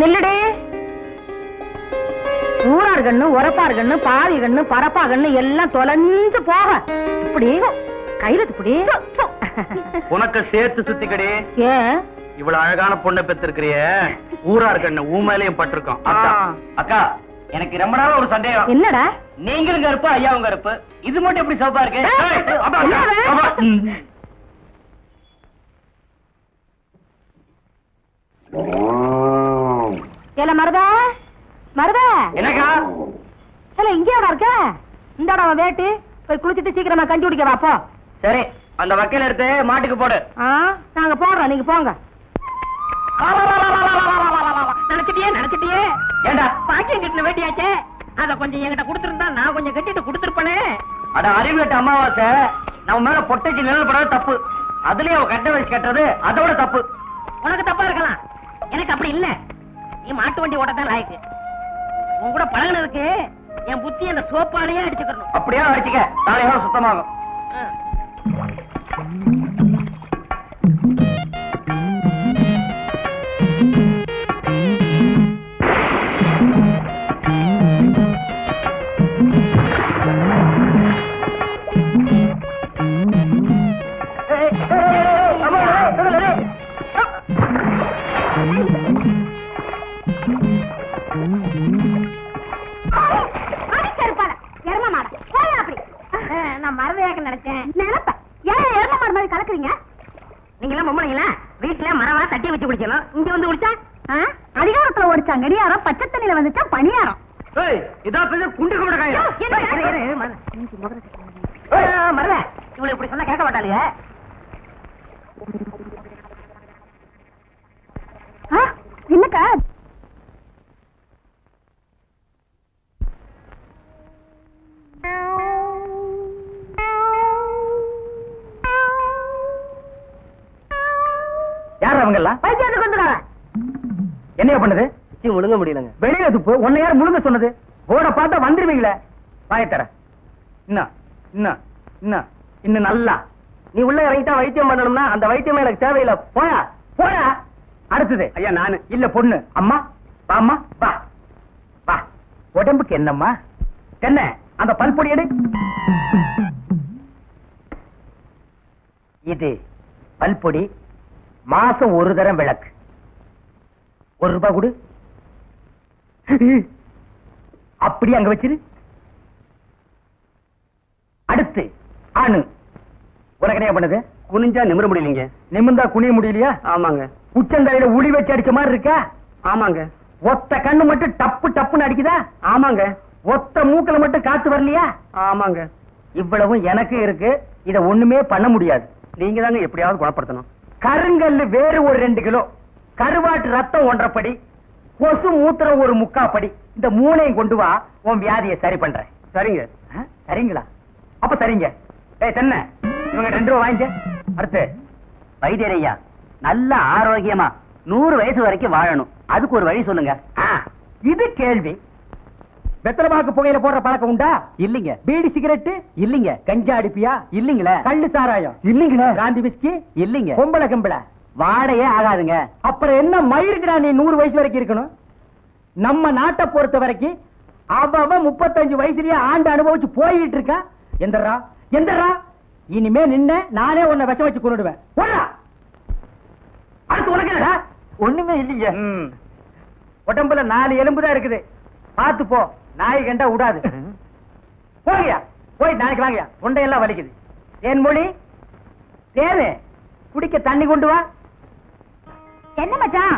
நில்லுடே ஊரார் கண்ணு உரப்பார் கண்ணு பாவி கண்ணு பரப்பா கண்ணு எல்லாம் தொலைஞ்சு போக. இப்படி கையில இப்படி உனக்கு சேர்த்து சுத்திக்கடி. ஏன் இவ்வளவு அழகான பொண்ணை பெற்றிருக்கிறிய. ஊரா இருக்கண்ணு ஊ மேலயும் பட்டிருக்கோம். அக்கா எனக்கு ரொம்ப நாளா ஒரு சந்தேகம். என்னடா? நீங்களும் கருப்பு ஐயாவும் கருப்பு. இது மட்டும் எப்படி சிவப்பா இருக்கு ஏய், ஏய், அப்பா, அக்கா, என்னது? அப்பா. ம். ஏல மருதா மருதா என்னக்கா ஏல இங்கேடா இருக்க இந்தாடா உன் வேட்டு போய் குளிச்சிட்டு சீக்கிரமா கஞ்சி குடிக்க சரி அந்த வக்கீல் எடுத்து மாட்டுக்கு போடு நாங்க போடுறோம் நீங்க போங்க நினைச்சிட்டியே நினைச்சிட்டியே ஏண்டா பாக்கியம் கட்டின வேட்டியாச்சே அத கொஞ்சம் என்கிட்ட கொடுத்திருந்தா நான் கொஞ்சம் கட்டிட்டு கொடுத்திருப்பனே அட அறிவு கட்ட அமாவாசை நம்ம மேல பொட்டைக்கு நிழல் படாத தப்பு அதுலயும் அவ கட்ட வச்சு கட்டுறது அதோட தப்பு உனக்கு தப்பா இருக்கலாம் எனக்கு அப்படி இல்ல நீ மாட்டு வண்டி ஓட்டத்தான் லாய்க்கு. உன் கூட பழகினதுக்கு என் புத்தி அந்த சோப்பாலேயே அடிச்சுக்கணும் அப்படியே அடிச்சுக்க. நாளையோட சுத்தமாகும். யார் அவங்க எல்லாம் பைத்தியத்துக்கு வந்துடுறேன் என்ன பண்ணுது முழுங்க முடியலங்க. வெளியில துப்பு உன்னை யார் முழுங்க சொன்னது? போட பார்த்தா வந்துருவீங்களே. வாயத்தர இன்னும் இன்னும் இன்னும் இன்னும் நல்லா. நீ உள்ள இறங்கிட்டா வைத்தியம் பண்ணணும்னா அந்த வைத்தியம் எனக்கு தேவையில்லை. போயா போயா அடுத்தது. ஐயா நானு. இல்ல பொண்ணு. அம்மா வாம்மா வா. வா. உடம்புக்கு என்னம்மா? என்ன? அந்த பல்பொடி எடு. இது பல்பொடி மாசம் ஒரு தரம் விளக்கு. ஒரு ரூபாய் கொடு. அப்படி அங்க வச்சிரு. அடுத்து ஆணு உனக்கு என்ன பண்ணுது? குனிஞ்சா நிமிர முடியலீங்க. நிமிர்ந்தா குனிய முடியலையா? ஆமாங்க. உச்சந்தலையில உளி வச்சு அடிச்ச மாதிரி இருக்கா? ஆமாங்க. ஒத்த கண்ணு மட்டும் டப்பு டப்புன்னு அடிக்குதா? ஆமாங்க. ஒத்த மூக்கல மட்டும் காத்து வரலையா? ஆமாங்க. இவ்வளவும் எனக்கு இருக்கு. இத ஒண்ணுமே பண்ண முடியாது. நீங்க தாங்க எப்படியாவது குணப்படுத்தணும். கருங்கல்லு வேறு ஒரு ரெண்டு கிலோ. கருவாட்டு ரத்தம் ஒன்றப்படி. கொசு மூத்திர ஒரு முக்காப்படி. இந்த மூணையும் கொண்டு வா உன் வியாதியை சரி பண்றேன். சரிங்க. சரிங்களா? அப்ப சரிங்க. ஏய் தென்ன இவங்க ரெண்டு ரூபா வாங்கிக்க. அடுத்து வைத்தியரையா நல்ல ஆரோக்கியமா நூறு வயசு வரைக்கும் வாழணும். அதுக்கு ஒரு வழி சொல்லுங்க. இது கேள்வி. வெத்தலமாக்கு புகையில போடுற பழக்கம் உண்டா? இல்லீங்க. பீடி சிகரெட் இல்லீங்க. கஞ்சா அடிப்பியா? இல்லீங்களே. கள்ளு சாராயம்? இல்லீங்களே. காந்தி விஸ்கி இல்லீங்க. பொம்பளை கம்பளை? வாடையே ஆகாதுங்க. அப்புறம் என்ன மயிருக்குடா நீ நூறு வயசு வரைக்கும் இருக்கணும்? நம்ம நாட்டை பொறுத்த வரைக்கும் அவ முப்பத்தஞ்சு வயசுலயே ஆண்டு அனுபவிச்சு போயிட்டு இருக்கா? எந்தரா எந்தரா. இனிமே நின்ன நானே உன்னை விஷம் வச்சு கொண்டுடுவேன் அடுத்து உனக்கு ஒண்ணுமே இல்லைங்க உடம்புல நாலு எலும்பு தான் இருக்குது. பார்த்து போ. நாய் கண்டா விடாது போங்கயா போய் நாளைக்கு வாங்கயா தொண்டையெல்லாம் வலிக்குது. தேன் மொழி தேனு. குடிக்க தண்ணி கொண்டு வா. என்ன மச்சான்?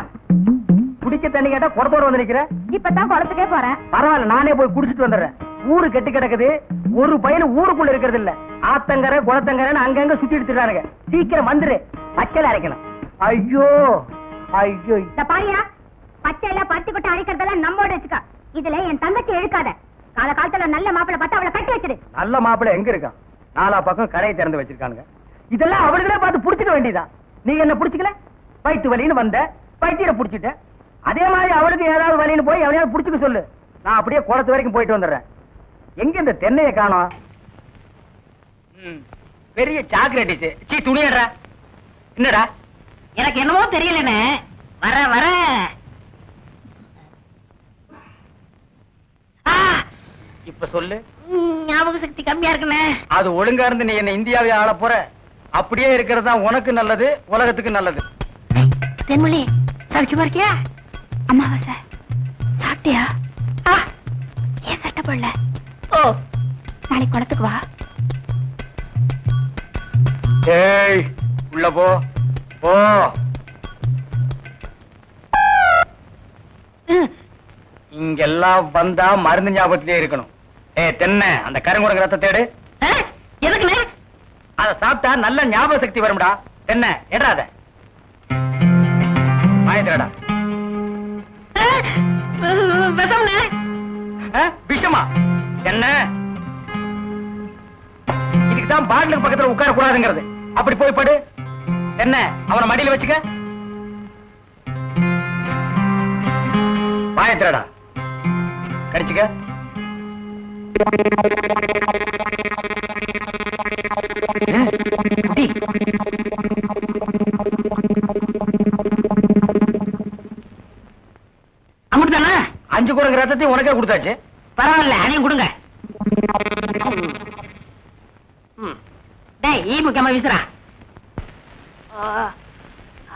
குடிக்க தண்ணி கேட்டா குடத்தோட வந்து நிக்கிற. இப்பதான் குளத்துக்கே போறேன். பரவாயில்ல நானே போய் குடிச்சிட்டு வந்துடுறேன். ஊரு கெட்டு கிடக்குது. ஒரு பையன் ஊருக்குள்ள இருக்கிறது இல்ல. ஆத்தங்கரை குளத்தங்கரைன்னு அங்கங்க சுத்தி எடுத்துட்டானுங்க. சீக்கிரம் வந்துரு. பச்சையில அரைக்கணும். ஐயோ ஐயோ. இந்த பாரியா பச்சையில பட்டு கொட்டை அடிக்கிறதெல்லாம் நம்மோட வச்சுக்க. இதுல என் தங்கச்சி இழுக்காத கால காலத்துல நல்ல மாப்பிள்ளை பார்த்து அவளை கட்டி வச்சிரு. நல்ல மாப்பிள்ளை எங்க இருக்கான்? நாலா பக்கம் கரையை திறந்து வச்சிருக்கானுங்க. இதெல்லாம் அவர்களே பார்த்து புடிச்சுக்க வேண்டியதா? நீ என்ன புடிச்சுக்கல? வயிற்று வலின்னு வந்த வயிற்ற புடிச்சிட்ட. அதே மாதிரி அவளுக்கு ஏதாவது வலின்னு போய் எவனையாவது புடிச்சுக்க சொல்லு. நான் அப்படியே குளத்து வரைக்கும் போயிட்டு வந்துடுறேன். எங்க இந்த தென்னையை காணோம்? பெரிய சாக்லேட் சீ துணியடா என்னடா? எனக்கு என்னமோ தெரியலண்ணே. வர வர. இப்ப சொல்லு. ஞாபக சக்தி கம்மியா இருக்குண்ணே. அது ஒழுங்கா இருந்து நீ என்ன இந்தியாவை ஆள போற. அப்படியே இருக்கிறது தான் உனக்கு நல்லது உலகத்துக்கு நல்லது. தென்மொழி சௌக்கியமா இருக்கியா? அமாவாசை சாப்பிட்டியா? ஆ, ஏன் சட்டை போடல? ஓ நாளைக்கு குளத்துக்கு வா. ஏய் உள்ள போ போ. இங்கெல்லாம் வந்தா மருந்து ஞாபகத்திலே இருக்கணும். ஏ தென்னை அந்த கருங்குரங்க ரத்த தேடு. எதுக்குண்ணே அத சாப்பிட்டா நல்ல ஞாபக சக்தி வரும்டா. தென்னை எடா அத வாங்கிக்கிறடா ஆ, விஷம்ண்ணே. விஷமா? என்ன? இதுக்கு தான் பாட்டிலுக்கு பக்கத்துல உட்கார கூடாதுங்கிறது அப்படி போய் படு. என்ன அவன மடியில வச்சுக்க? வாயத்திரடா கடிச்சுக்க? அஞ்சு உனக்கே கொடுத்தாச்சு. பரவாயில்ல அதையும் கொடுங்க. டேய் ஈ முக்கியமா வீசுறா.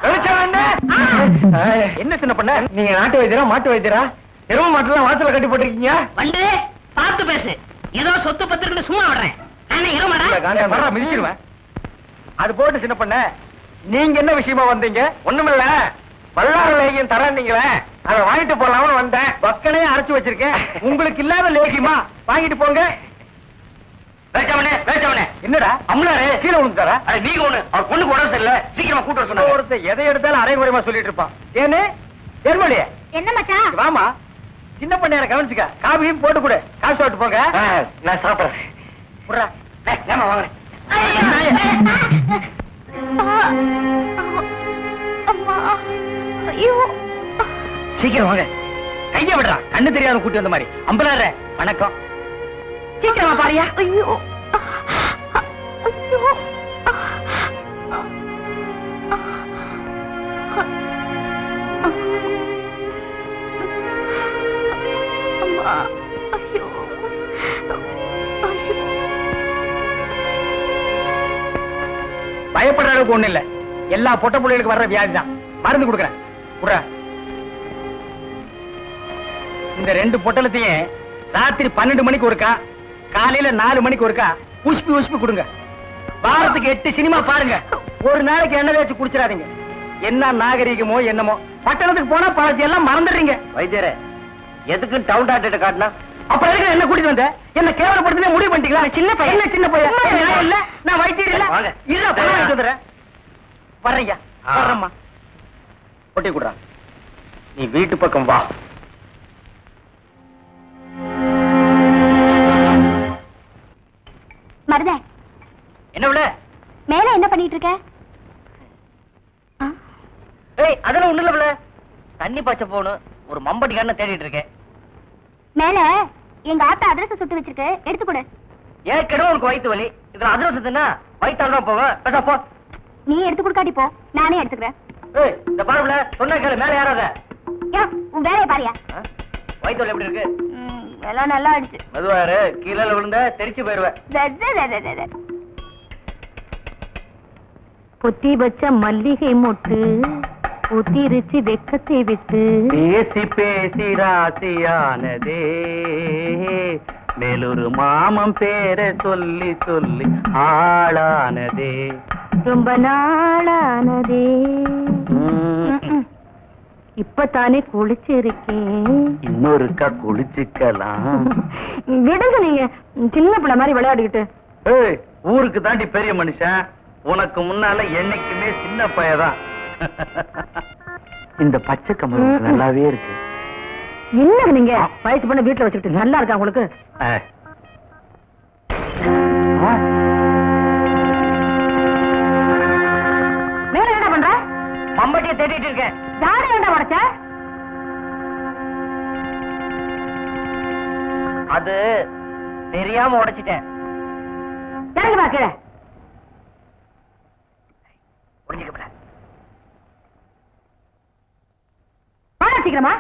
வெளிச்சம் என்ன? சின்ன பண்ண? நீங்க நாட்டு வைத்தியரா மாட்டு வைத்தியரா? எரும மாட்டுலாம் வாசல்ல கட்டி போட்டிருக்கீங்க? வந்து பார்த்து பேசு. ஏதோ சொத்து பத்திரன்னு சும்மா விடுறேன். இருமாடா. மிதிச்சிருவேன். அது போட்டு சின்ன பண்ண நீங்க என்ன விஷயமா வந்தீங்க? ஒண்ணுமில்ல. வல்லார லேகியம் தரேன்னீங்களே. அதை வாங்கிட்டு போலாம்னு வந்தேன். பக்கனே அரைச்சு வச்சிருக்கேன். உங்களுக்கு இல்லாத லேகியமா? வாங்கிட்டு போங்க. வேச்சவனே வேச்சவனே என்னடா? அம்லாரே. கீழே விழுந்துட்டாரா அது நீங்க ஒண்ணு அவர் பொண்ணுக்கு உடம்பு சரியில்லை சீக்கிரமா கூட்டு சொன்னாங்க. ஒருத்தர் எதை எடுத்தாலும் அரை குறைமா சொல்லிட்டு இருப்பான். ஏன்னு தெருமொழியே என்ன மச்சான்? வாமா. சின்ன பண்ண கவனிச்சுக்க. காபியும் போட்டு கொடு. காசு சாப்பிட்டு போங்க. நான் சாப்பிடுறேன். புடுறா டேய், ஏம்மா வாங்க. சீக்கிரம் வாங்க. கைய விடுறா. கண்ணு தெரியாத கூட்டி வந்த மாதிரி. அம்பலாற வணக்கம். சீக்கிரமா பாரியா. ஐயோ ஐயோ. அம்மா ஐயோ பயப்படுற அளவுக்கு ஒண்ணு இல்ல. எல்லா பொட்ட புள்ளைகளுக்கு வர்ற வியாதி தான் மருந்து கொடுக்குறேன். குடுறா. இந்த ரெண்டு பொட்டலத்தையும் ராத்திரி பன்னெண்டு மணிக்கு ஒருக்கா காலையில நாலு மணிக்கு ஒருக்கா உஷ்பி உஷ்பி கொடுங்க. வாரத்துக்கு எட்டு சினிமா பாருங்க. ஒரு நாளைக்கு எண்ணெய் தேய்ச்சி குடிச்சிடாதீங்க. என்ன நாகரீகமோ என்னமோ பட்டணத்துக்கு போனா பழச்சி எல்லாம் மறந்துடுறீங்க. வைத்தியரே எதுக்கு டவுன் டாக்டர் காட்டினா? அப்ப எதுக்கு என்ன கூட்டிட்டு வந்த? என்ன கேவலப்படுத்தி முடிவு பண்ணிட்டீங்களா? சின்ன பையன். என்ன சின்ன பையன்? நான். இல்ல நான் வைத்தியர் இல்ல. வாங்க. இல்ல பணம் வாங்கிட்டு வந்துடுறேன். வர்றேங்க ஆ. வர்றேம்மா. கொட்டி குடுறா. நீ வீட்டு பக்கம் வா. மருத. என்ன விட மேல என்ன பண்ணிட்டு இருக்க? ஏய் அதெல்லாம் ஒண்ணு இல்ல தண்ணி பாய்ச்ச போகணும் ஒரு மம்பட்டி கண்ணை தேடிட்டு இருக்கேன். மேல எங்க ஆத்தா அதிரசம் சுட்டு வச்சிருக்கு. எடுத்து கொடு. ஏற்கனவே உனக்கு வயிற்று வலி? இதுல அதிரசத்துனா வயிற்றால தான் போவேன். பேசா போ. நீ எடுத்து கொடுக்காட்டி போ. நானே எடுத்துக்கிறேன். ஏய் இந்த பாருல சொன்ன கேளு மேல ஏறாத. யா, உன் வேலையை பாரியா? வயித்து வலி எப்படி இருக்கு? எல்லாம் நல்லா ஆயிடுச்சு. மெதுவாரு கீழே விழுந்த தெரிச்சு போயிருவேன். புத்தி வச்ச மல்லிகை மொட்டு. புத்திருச்சு வெக்கத்தை விட்டு பேசி பேசி ராசியானதே. மேலொரு மாமம் பேரை சொல்லி சொல்லி ஆளானதே. ரொம்ப நாளானதே. இப்பதானே குளிச்சிருக்கேன். இன்னொருக்கா குளிச்சுக்கலாம். விடுங்க நீங்க சின்ன பிள்ளை மாதிரி விளையாடிக்கிட்டு. ஊருக்கு தாண்டி பெரிய மனுஷன்? உனக்கு முன்னால என்னைக்குமே சின்ன பையதான் இந்த பச்சை கமல். நல்லாவே இருக்கு. என்னங்க நீங்க? வயசு பண்ண வீட்டுல வச்சுக்கிட்டு நல்லா இருக்கா உங்களுக்கு. மேல என்ன பண்ற? மம்பட்டியை தேடிட்டு இருக்கேன். ஜாட என்ன உடைச்ச அது தெரியாம உடைச்சிட்டேன். இறங்கி புரிஞ்சுக்கப்பட வாங்க சீக்கிரமா?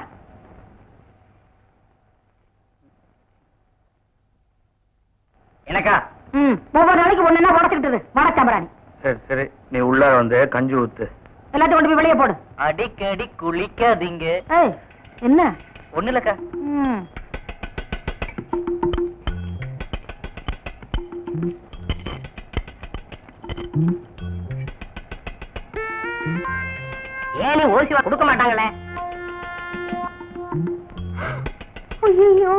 ம் ஒவ்வொரு நாளைக்கு ஒண்ணுன்னா உடச்சுக்கிட்டது? வடச்சாம்பராணி சரி சரி. நீ உள்ளார வந்து கஞ்சி ஊத்து. எல்லாத்தையும் கொண்டு போய் வெளியே போடு. அடிக்கடி குளிக்காதீங்க. என்ன? ஒண்ணு இல்லக்கா. ஏன் ஓசி கொடுக்க மாட்டாங்களே? ஐயோ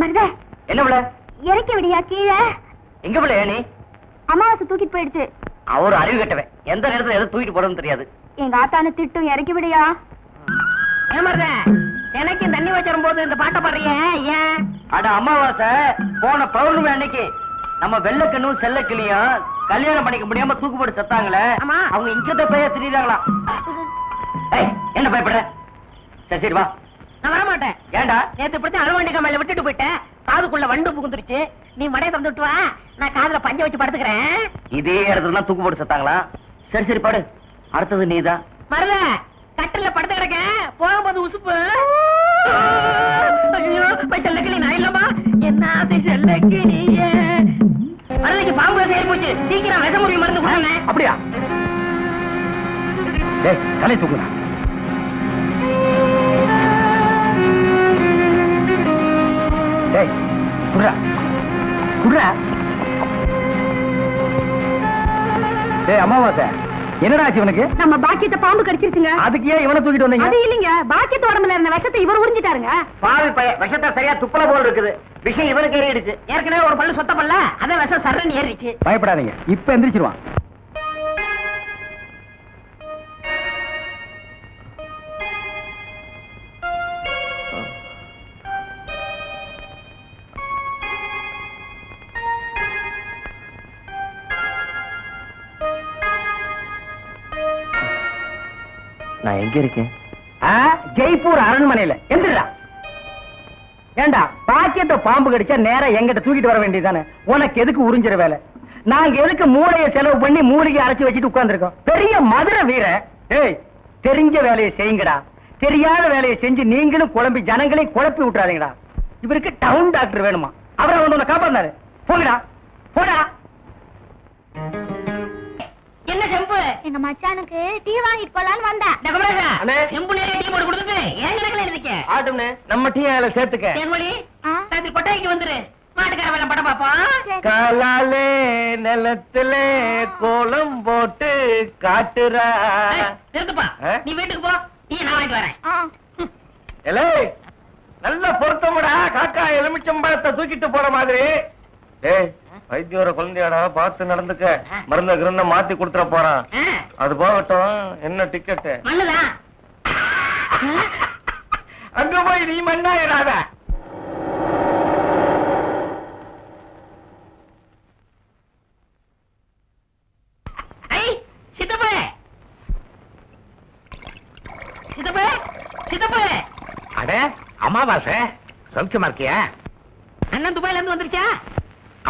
மருத என்ன பிள்ளை? இறக்கி விடியா கீழே. எங்க பிள்ளை நீ அமாவாசை தூக்கிட்டு போயிடுச்சு. அவர் அறிவு கட்டவன். எந்த நேரத்துல எதை தூக்கிட்டு போறதுன்னு தெரியாது. எங்க ஆத்தான திட்டும் இறக்கி விடியா. ஏமர்ற எனக்கு தண்ணி வச்சிரும் போது இந்த பாட்டை பாடுறிய ஏன்? அட அமாவாசை போன பௌர்ணமி அன்னைக்கு நம்ம வெள்ளக்கண்ணும் செல்லக்கிளியும் கல்யாணம் பண்ணிக்க முடியாம தூக்கு போட்டு செத்தாங்களே ஆமா. அவங்க இங்கத போய் திரியுறாங்களாம் ஏய், என்ன பயப்படுற? சரி சரி வா. நான் வர மாட்டேன் ஏன்டா? நேத்து இப்படி அழுவாண்டி கம்மையில விட்டுட்டு போயிட்டேன். காதுக்குள்ள வண்டு புகுந்துருச்சு. நீ மடைய தந்து விட்டு வா. நான் காதுல பஞ்ச வச்சு படுத்துக்கிறேன். இதே இடத்துல தான் தூக்கு போட்டு செத்தாங்களா? சரி சரி பாடு. அடுத்தது நீதான் மருத கட்டில படுத்து கிடக்க போகும்போது உசுப்பு. ஐயோ போய் செல்லக்கிளி நான் இல்லம்மா. என்ன செல்லக்கு நீயே மருதைக்கு பாம்பு செயல் போச்சு. சீக்கிரம் விஷ முறிவு மருந்து கொடுங்க. அப்படியா? டேய் தலை தூக்குடா. டேய் குடுறா. குடுறா. டேய் அமாவாசை என்னடா ஆச்சு இவனுக்கு? நம்ம பாக்கியத்தை பாம்பு கடிச்சிருச்சுங்க. அதுக்கு ஏன் இவனை தூக்கிட்டு வந்தீங்க? அது இல்லைங்க. பாக்கியத்து உடம்புல இருந்த விஷத்தை இவர் உறிஞ்சிட்டாருங்க. பாவி பைய விஷத்தை சரியா துப்பல போல் இருக்குது. விஷயம் இவனுக்கு ஏறிடுச்சு. ஏற்கனவே ஒரு பல்லு சொத்த பல்ல அதான் விஷம் சர்றன்னு ஏறிச்சு பயப்படாதீங்க. இப்ப எந்திரிச்சிருவான். எங்க இருக்கேன் ஜெய்ப்பூர் அரண்மனையில. எந்திரா ஏண்டா பாக்கியத்தை பாம்பு கடிச்சா நேரா எங்கிட்ட தூக்கிட்டு வர வேண்டியதானே உனக்கு எதுக்கு உறிஞ்சிற வேலை? நாங்க எதுக்கு மூளையை செலவு பண்ணி மூலிகை அரைச்சு வச்சுட்டு உட்கார்ந்திருக்கோம்? பெரிய மதுரை வீர ஏய் தெரிஞ்ச வேலையை செய்யுங்கடா. தெரியாத வேலையை செஞ்சு நீங்களும் குழம்பி ஜனங்களையும் குழப்பி விட்டுறாதீங்கடா. இவருக்கு டவுன் டாக்டர் வேணுமா? அவரை வந்து உன்னை காப்பாந்தாரு போங்கடா. போடா. செம்பு எங்க மச்சானுக்கு டீ வாங்கிட்டு போலான்னு அண்ணே. செம்பு நிறைய டீ போட்டு கொடுத்துட்டு ஏன் கிடக்கல இருக்க ஆட்டும்னே நம்ம டீ அதில் சேர்த்துக்க. தேன்மொழி ஆ? ராத்திரி கொட்டாய்க்கு வந்துரு. மாட்டுக்கார வேலை படம் பாப்போம் காலாலே நிலத்துல கோலம் போட்டு காட்டுறா. நிறுத்துப்பா? நீ வீட்டுக்கு போ. டீ நான் வாங்கிட்டு வரேன். எலே நல்ல பொருத்தமுடா. காக்கா எலுமிச்சம்பழத்தை தூக்கிட்டு போற மாதிரி. ஏய் வைத்தியோர குழந்தையாடா பார்த்து நடந்துக்க. மருந்த கிருந்த மாத்தி கொடுத்துட போறான் அது போகட்டும். என்ன டிக்கெட்டு மண்ணுதான் அங்க போய் நீ மண்ணாயிராத அட அமாவாசை. சௌக்கியமா இருக்கியா? அண்ணன் துபாயில இருந்து வந்துருச்சா?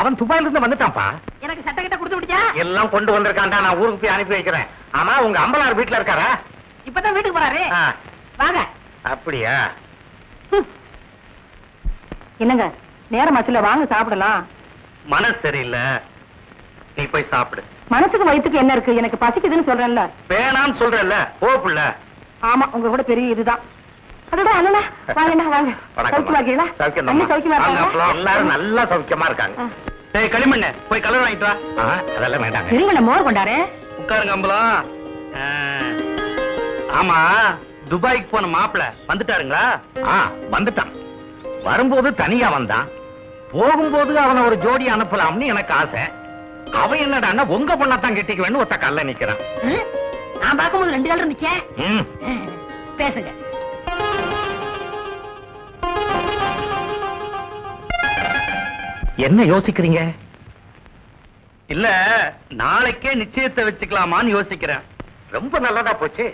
அவன் துபாயில இருந்து வந்துட்டான்ப்பா. எனக்கு சட்டை கிட்ட கொடுத்து விடுச்சா எல்லாம் கொண்டு வந்திருக்கான்டா நான் ஊருக்கு போய் அனுப்பி வைக்கிறேன். ஆமா உங்க அம்பலார் வீட்டுல இருக்காரா? இப்பதான் வீட்டுக்கு போறாரு. வாங்க. அப்படியா? என்னங்க நேரமாச்சுல வாங்க சாப்பிடலாம். மனசு சரியில்லை. நீ போய் சாப்பிடு. மனசுக்கு வயித்துக்கு என்ன இருக்கு? எனக்கு பசிக்குதுன்னு சொல்றேன்ல. வேணாம்னு சொல்றல்ல போ புள்ள. ஆமா உங்க கூட பெரிய இதுதான். அதோட அண்ணா வாங்கண்ணா வாங்க. சௌக்கியமா இருக்காங்களா? எல்லாரும் நல்லா சௌக்கியமா இருக்காங்க. களிமண்ணு போய் கலர் வாங்கிட்டு வா. அதெல்லாம் வேண்டாங்க. சரிங்கண்ணா மோர் கொண்டாரு? உட்காருங்க அம்பலம். ஆமா துபாய்க்கு போன மாப்பிள வந்துட்டாருங்களா? ஆ வந்துட்டான். வரும்போது தனியா வந்தான். போகும்போது அவனை ஒரு ஜோடி அனுப்பலாம்னு எனக்கு ஆசை. அவன் என்னடான்னா உங்க பொண்ணத்தான் கெட்டிக்குவேன்னு ஒத்த கல்ல நிக்கிறான்? நான் பார்க்கும்போது ரெண்டு கால் இருந்துச்சே? பேசுங்க. என்ன யோசிக்கிறீங்க? இல்ல நாளைக்கே நிச்சயத்தை வச்சுக்கலாமான்னு யோசிக்கிறேன். ரொம்ப நல்லதா போச்சு.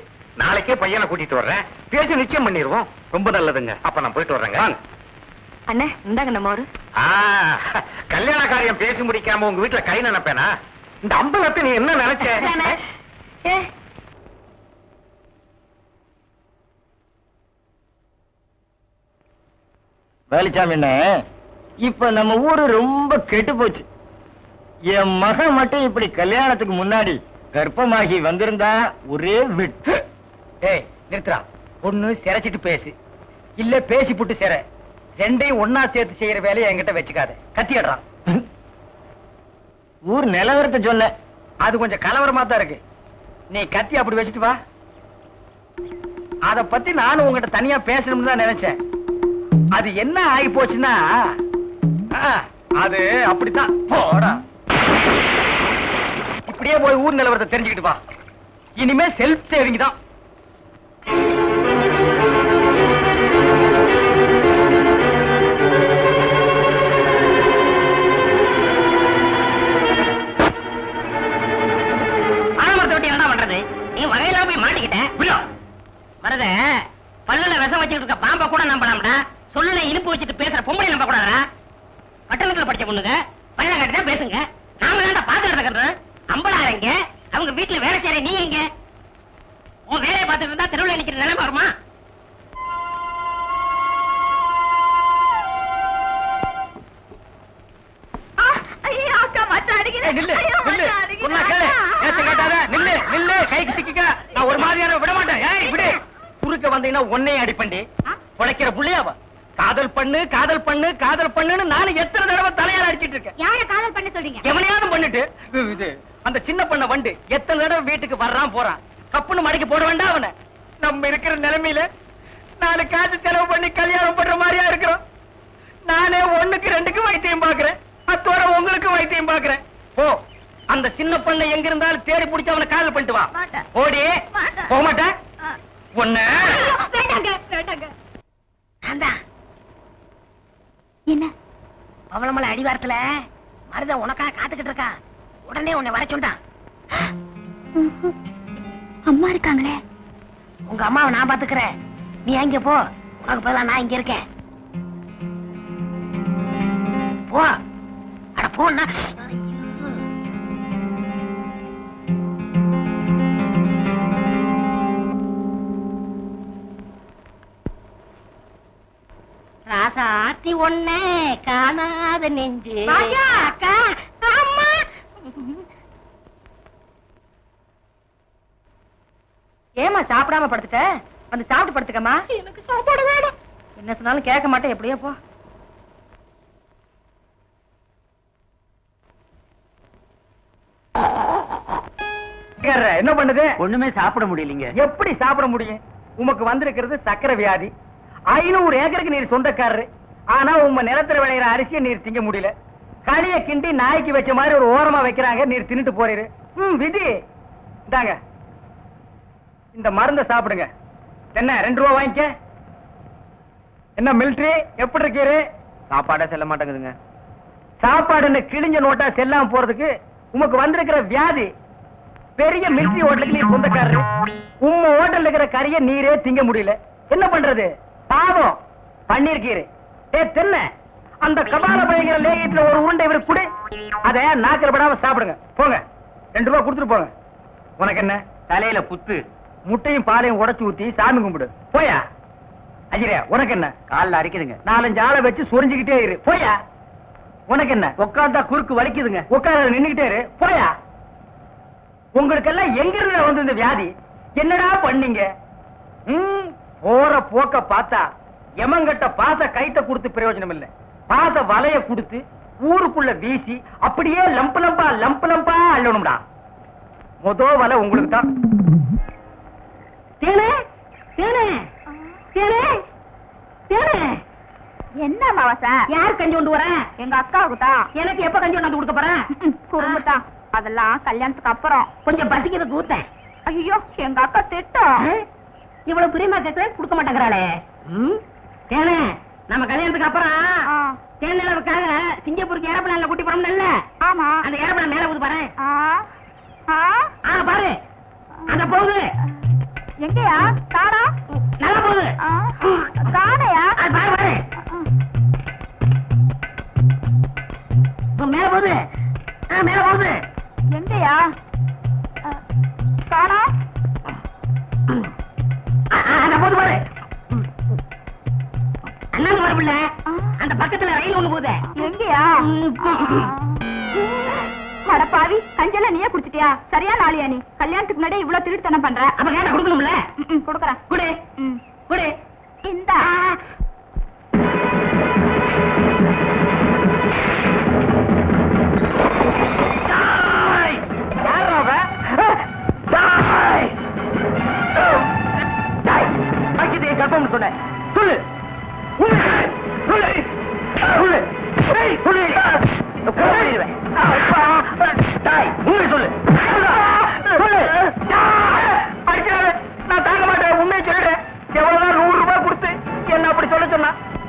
நாளைக்கே பையனை கூட்டிட்டு வர்றேன். பேசி நிச்சயம் பண்ணிடுவோம் ரொம்ப நல்லதுங்க. அப்ப நான் போயிட்டு வர்றேங்க. அண்ணே இந்தாங்க நம்ம ஒரு கல்யாண காரியம் பேசி முடிக்காம உங்க வீட்டுல கை நினைப்பேனா? இந்த அம்பலத்தை நீ என்ன நினைச்ச? வேலிச்சாமி என்ன இப்ப நம்ம ஊரு ரொம்ப கெட்டு போச்சு. என் மகன் மட்டும் இப்படி கல்யாணத்துக்கு முன்னாடி கர்ப்பமாகி வந்திருந்தா ஒரே விட். ஏய் நிறுத்துறா ஒண்ணு சிரைச்சிட்டு பேசு. இல்ல பேசி புட்டு சிற. ரெண்டையும் ஒன்னா சேர்த்து செய்யற வேலையை என்கிட்ட வச்சுக்காத. கத்திடுறான் ஊர் நிலவரத்தை சொன்ன. அது கொஞ்சம் கலவரமா தான் இருக்கு. நீ கத்தி அப்படி வச்சுட்டு வா. அத பத்தி நானும் உங்ககிட்ட தனியா பேசணும்னு தான் நினைச்சேன். அது என்ன ஆகி போச்சுன்னா அது அப்படித்தான். போடா. இப்படியே போய் ஊர் நிலவரத்தை தெரிஞ்சுக்கிட்டு வா. இனிமே செல்ஃப் சேவிங் தான். ஆலமரத்தை விட்டு என்ன பண்றது? நீ வகையெல்லாம் போய் மாட்டிக்கிட்ட? வரத பல்லுல விஷம் வச்சுட்டு இருக்க பாம்ப கூட நம்பலாம்டா. சொல்லுல இனிப்பு வச்சுட்டு பேசுற பொம்பளை நம்ப கூடாதா பட்டணத்துல படிச்ச பொண்ணுங்க பல்ல கட்டிதான் பேசுங்க. நாம தான்டா பாத்துட்டு இருக்கிறோம் அம்பளாரங்க அவங்க வீட்டுல வேலை செய்யற நீ எங்க உன் வேலையை பார்த்துட்டு இருந்தா தெருவில் நிக்கிற நிலைமை வருமா? ஐயோ அக்கா மச்சான் ஏய், நில்லு, நில்லு. சொன்னா கேளு. நேத்து கேட்டாத, நில்லு, நில்லு, கைக்கு சிக்கிக்க. நான் ஒரு மாதிரியான விட மாட்டேன். குறுக்க வந்தீங்கன்னா உன்னையும் அடிப்பண்டி உழைக்கிற புள்ளையாவ. காதல் பண்ணு காதல் பண்ணு காதல் பண்ணுன்னு நானும் எத்தனை தடவை தலையால அடிச்சிட்டு இருக்கேன். யார காதல் பண்ண சொல்றீங்க? எவனையாவது பண்ணிட்டு இது- அந்த சின்ன பண்ண வண்டு எத்தனை தடவை வீட்டுக்கு வர்றான் போறான். கப்புன்னு மடக்கி போட வேண்டாம் அவனை. நம்ம இருக்கிற நிலைமையில நாலு காசு செலவு பண்ணி கல்யாணம் பண்ற மாதிரியா இருக்கிறோம். நானே ஒண்ணுக்கு ரெண்டுக்கு வைத்தியம் பாக்குறேன் அத்தோட உங்களுக்கு வைத்தியம் பாக்குறேன் போ. அந்த சின்ன பண்ண எங்க இருந்தாலும் தேடி பிடிச்சு அவனை காதல் பண்ணிட்டு வா. ஓடி. போக மாட்டேன்? ஒண்ணு வேண்டாங்க வேண்டாங்க. என்ன? பவளமலை அடிவாரத்துல மருத உனக்காக காத்துக்கிட்டு இருக்கான் உடனே உன்னை வர சொன்னான் அம்மா இருக்காங்களே? உங்க அம்மாவை நான் பாத்துக்கிறேன். நீ அங்க போ. உனக்கு பதிலா நான் இங்க இருக்கேன். போ. அட போன்னா ஒண்ணே காணாத நெஞ்சு! அக்கா அம்மா. ஏமா சாப்பிடாம படுத்துட்ட? வந்து சாப்பிட்டு படுத்துக்கம்மா. எனக்கு சாப்பாடு வேணும். என்ன சொன்னாலும் கேட்க மாட்டேன். எப்படியோ போ. என்ன பண்ணுது? ஒண்ணுமே சாப்பிட முடியலீங்க. எப்படி சாப்பிட முடியும்? உமக்கு வந்திருக்கிறது சக்கரை வியாதி. ஐநூறு ஏக்கருக்கு நீர் சொந்தக்காரரு. ஆனா உங்க நிலத்துல விளையிற அரிசியை நீர் திங்க முடியல. களிய கிண்டி நாய்க்கு வச்ச மாதிரி ஒரு ஓரமா வைக்கிறாங்க நீர் தின்னுட்டு போறீரு. ம் விதி. இந்தாங்க. இந்த மருந்தை சாப்பிடுங்க. என்ன ரெண்டு ரூபா வாங்கிக்க? என்ன மிலிட்ரி எப்படி இருக்கீரு? சாப்பாடே செல்ல மாட்டேங்குதுங்க. சாப்பாடுன்னு கிழிஞ்ச நோட்டா செல்லாம போறதுக்கு உமக்கு வந்திருக்கிற வியாதி. பெரிய மில்ட்ரி ஹோட்டலுக்கு நீர் சொந்தக்காரரு. உம்ம ஹோட்டல்ல இருக்கிற கறிய நீரே திங்க முடியல. என்ன பண்றது? பாவம். பண்ணிருக்கீரு. ஏ தென்ன. அந்த கபால பயங்கர லேகியத்துல ஒரு உருண்டை இவருக்கு கொடு. அத நாக்கில படாம சாப்பிடுங்க. போங்க. ரெண்டு ரூபா கொடுத்துட்டு போங்க. உனக்கு என்ன? தலையில புத்து முட்டையும் பாலையும் உடைச்சு ஊத்தி சாமி கும்பிடு. போயா? அஜிரே உனக்கு என்ன? கால்ல அரிக்குதுங்க. நாலஞ்சு ஆளை வச்சு சொரிஞ்சுக்கிட்டே இரு. போயா? உனக்கு என்ன? உட்கார்ந்தா குறுக்கு வலிக்குதுங்க. உட்கார நின்னுகிட்டே இரு. போயா? உங்களுக்கெல்லாம் எங்க இருந்து வந்து இந்த வியாதி? என்னடா பண்ணீங்க? போற போக்க பார்த்தா எமங்கட்ட பாச கைத்த கொடுத்து பிரயோஜனம் இல்ல பாச வலைய கொடுத்து ஊருக்குள்ள வீசி அப்படியே லம்பு லம்பா லம்பு லம்பா அள்ளணும்டா. மொத வலை உங்களுக்கு தான். தேனே தேனே தேனே தேனே. என்ன மாவசா யார் கஞ்சி கொண்டு வர? எங்க அக்காவுக்கு தான். எனக்கு எப்ப கஞ்சி கொண்டாந்து கொடுக்க போறேன் குறும்புதான் அதெல்லாம் கல்யாணத்துக்கு அப்புறம். கொஞ்சம் பசிக்கிறது ஊத்தேன் ஐயோ எங்க அக்கா திட்டம். இவ்வளவு பிரியமா கேட்க கொடுக்க மாட்டேங்கிறாளே. தேனே நம்ம கல்யாணத்துக்கு அப்புறம் ஆ. தேன் நிலவுக்காக சிங்கப்பூருக்கு ஏரோப்ளான்ல கூட்டி போறோம்ல ஆமா. அந்த ஏரோப்ளான் மேல ஊது பாரு. ஆ. பாரு. அந்த போகுது எங்கயா? தாடா நல்லா போகுது. தானையா பாரு பாரு. மேல போகுது. ஆ மேல போகுது. எங்கயா? ஆ, அந்த போகுது பாரு. அண்ணன் வரப்பில்ல ஆ. அந்த பக்கத்துல ரயில் ஒண்ணு போகுதே. எங்கயா? பாவி கஞ்சல நீயே குடிச்சிட்டியா? சரியா நாளியா நீ? கல்யாணத்துக்கு முன்னாடி இவ்வளவு திருட்டுத்தனம் பண்ற? அப்ப கேட்ட கொடுக்கணும்ல? கொடுக்கறேன். குடு. குடு. இந்தா. கர்ப்பம்னு சொன்னேன்.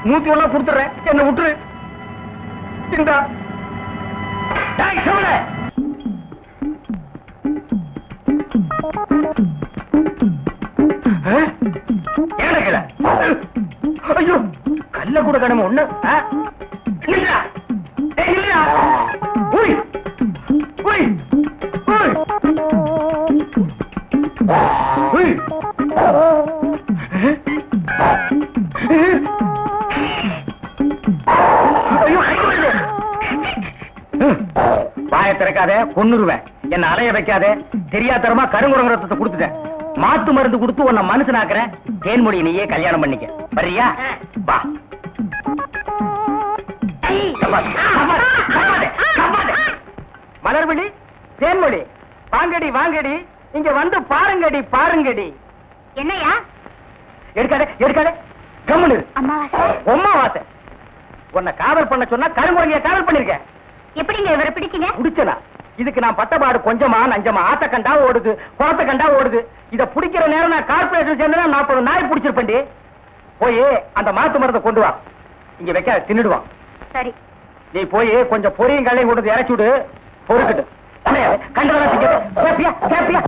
நூத்தி ஒண்ணா கொடுத்துறேன். என்ன விட்டுரு. இந்தா. ஐயோ கல்ல கூட கடமை ஒண்ணு? கொன்னுருவேன் என்ன அலைய வைக்காதே. தெரியாதரமா கருங்குரங்க ரத்தத்தை கொடுத்துட்டேன். மாத்து மருந்து கொடுத்து உன்னை மனுஷனாக்குறேன். தேன்மொழி நீயே கல்யாணம் பண்ணிக்க. வர்றியா? வா. மலர்விழி தேன்மொழி. வாங்கடி வாங்கடி. இங்க வந்து பாருங்கடி பாருங்கடி. என்னையா? எடுக்காதே எடுக்காதே. கம்முனு உம்மா வாசை உன்னை காதல் பண்ண சொன்னா கருங்குரங்கிய காதல் பண்ணிருக்கேன் எப்படிங்க இவரை பிடிச்சீங்க? புடிச்சனா இதுக்கு நான் பட்டபாடு கொஞ்சமா நஞ்சமா. ஆத்த கண்டா ஓடுது குளத்த கண்டா ஓடுது. இத புடிக்கிற நேரம் நான் கார்பரேஷன் சேர்ந்தா நாற்பது நாய் புடிச்சிருப்பேன்டி. போய் அந்த மாத்து மருந்தை கொண்டு வா. இங்க வைக்க தின்னுடுவான். சரி. நீ போய் கொஞ்சம் பொரியும் கல்லையும் கொண்டு இறக்கி விடு. பொறுக்கட்டு. கண்டதெல்லாம் திங்க கேப்பியா கேப்பியா